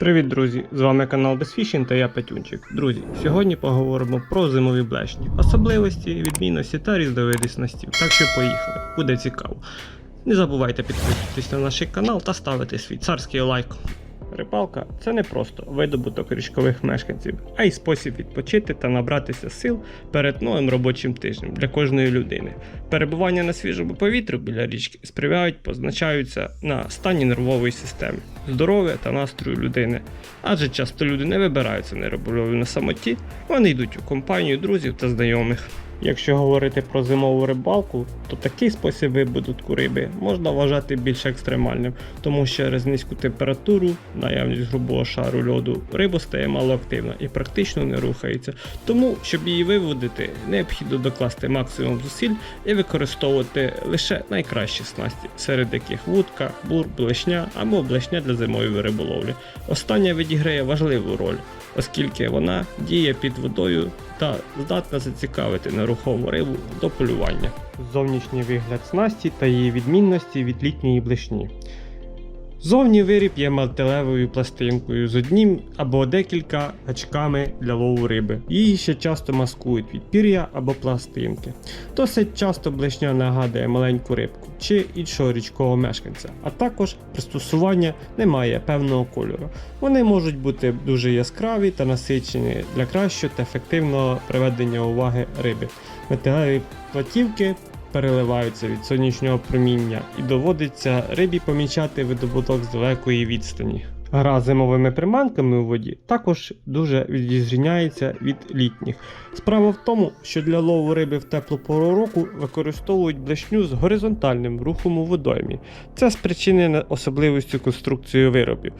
Привіт, друзі! З вами канал Безфішін та я Петюнчик. Друзі, сьогодні поговоримо про зимові блешні, особливості, відмінності та різновиди снастів. Так що поїхали, буде цікаво. Не забувайте підписуватись на наш канал та ставити свій царський лайк. Рибалка це не просто видобуток річкових мешканців, а й спосіб відпочити та набратися сил перед новим робочим тижнем для кожної людини. Перебування на свіжому повітрі біля річки сприяють, позначаються на стані нервової системи, здоров'я та настрою людини. Адже часто люди не вибираються на риболовлю на самоті, вони йдуть у компанію друзів та знайомих. Якщо говорити про зимову рибалку, то такий спосіб видобутку риби можна вважати більш екстремальним, тому що через низьку температуру, наявність грубого шару льоду, риба стає малоактивна і практично не рухається. Тому, щоб її виводити, необхідно докласти максимум зусиль і використовувати лише найкращі снасті, серед яких вудка, бур, блешня або блешня для зимової риболовлі. Остання відіграє важливу роль, оскільки вона діє під водою та здатна зацікавити нерухому рибу до полювання. Зовнішній вигляд снасті та її відмінності від літньої блешні. Зовні виріб є мантелевою пластинкою з одним або декілька гачками для лову риби. Її ще часто маскують від пір'я або пластинки. Досить часто блешня нагадує маленьку рибку чи іншого річкового мешканця, а також пристосування не має певного кольору. Вони можуть бути дуже яскраві та насичені для кращого та ефективного приведення уваги риби. Металеві платівки переливаються від сонячного проміння і доводиться рибі помічати видобуток з далекої відстані. Гра зимовими приманками у воді також дуже відрізняється від літніх. Справа в тому, що для лову риби в теплу пору року використовують блешню з горизонтальним рухом у водоймі. Це спричинене особливістю конструкції виробів.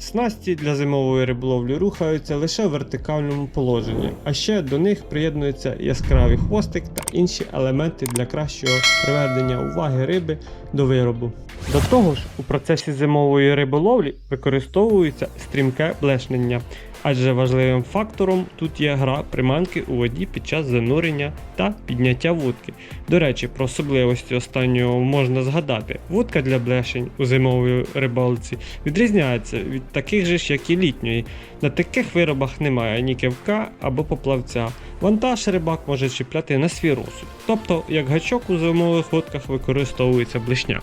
Снасті для зимової риболовлі рухаються лише в вертикальному положенні, а ще до них приєднуються яскравий хвостик та інші елементи для кращого приведення уваги риби до виробу. До того ж, у процесі зимової риболовлі використовується стрімке блешнення, адже важливим фактором тут є гра приманки у воді під час занурення та підняття вудки. До речі, про особливості останнього можна згадати. Вудка для блешень у зимовій рибалці відрізняється від таких же ж, як і літньої. На таких виробах немає ні кивка або поплавця. Вантаж рибак може чіпляти на свій розсуд. Тобто, як гачок у зимових лодках використовується блешня.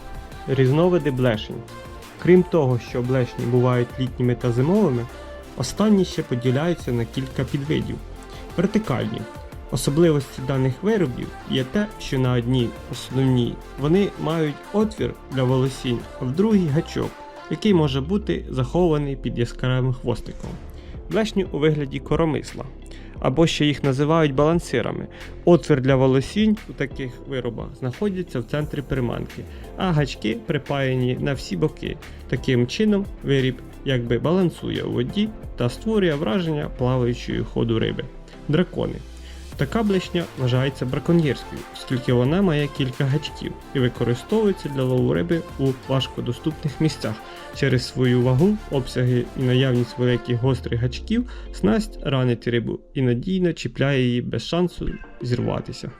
Різновиди блешень. Крім того, що блешні бувають літніми та зимовими, останні ще поділяються на кілька підвидів. Вертикальні. Особливості даних виробів є те, що на одній основній вони мають отвір для волосінь, а в другій гачок, який може бути захований під яскравим хвостиком. Блешні у вигляді коромисла, або ще їх називають балансирами. Отвір для волосінь у таких виробах знаходиться в центрі приманки, а гачки припаяні на всі боки. Таким чином виріб якби балансує у воді та створює враження плаваючої ходу риби. Дракони. Така блешня вважається браконьєрською, оскільки вона має кілька гачків і використовується для лову риби у важкодоступних місцях. Через свою вагу, обсяги і наявність великих гострих гачків снасть ранить рибу і надійно чіпляє її без шансу зірватися.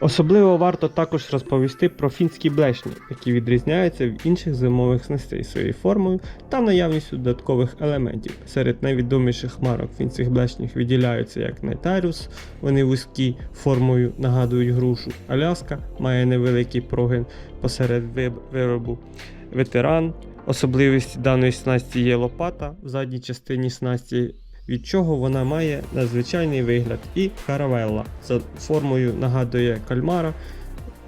Особливо варто також розповісти про фінські блешні, які відрізняються від інших зимових снастей своєю формою та наявністю додаткових елементів. Серед найвідоміших марок фінських блешніх виділяються як Найтаріус, вони вузькі формою нагадують грушу. Аляска має невеликий прогин посеред виробу. Ветеран. Особливість даної снасті є лопата в задній частині снасті, від чого вона має надзвичайний вигляд, і каравелла за формою нагадує кальмара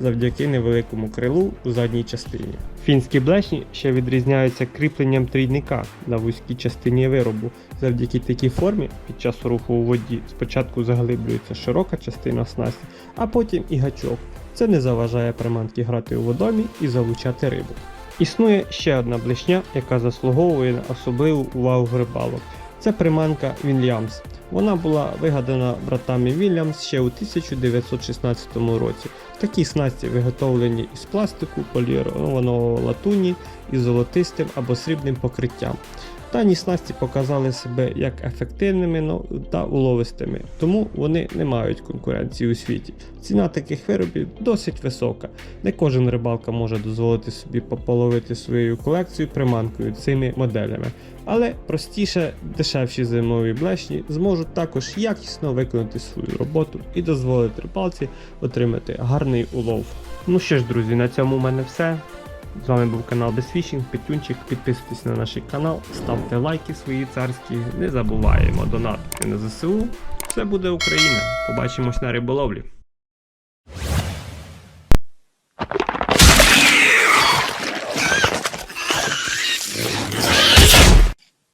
завдяки невеликому крилу у задній частині. Фінські блешні ще відрізняються кріпленням трійника на вузькій частині виробу. Завдяки такій формі під час руху у воді спочатку заглиблюється широка частина снасті, а потім і гачок. Це не заважає приманки грати у водомі і залучати рибу. Існує ще одна блешня, яка заслуговує на особливу увагу рибалок. Це приманка Вільямс. Вона була вигадана братами Вільямс ще у 1916 році. Такі снасті виготовлені із пластику, полірованого латуні із золотистим або срібним покриттям. Дані снасті показали себе як ефективними та уловистими, тому вони не мають конкуренції у світі. Ціна таких виробів досить висока. Не кожен рибалка може дозволити собі пополовити свою колекцію приманкою цими моделями. Але простіше, дешевші зимові блешні зможуть також якісно виконати свою роботу і дозволити рибалці отримати гарний улов. Ну що ж, друзі, на цьому у мене все. З вами був канал Безфішінг, Петюнчик. Підписуйтесь на наш канал, ставте лайки свої царські. Не забуваємо донатити на ЗСУ. Все буде Україна. Побачимось на риболовлі.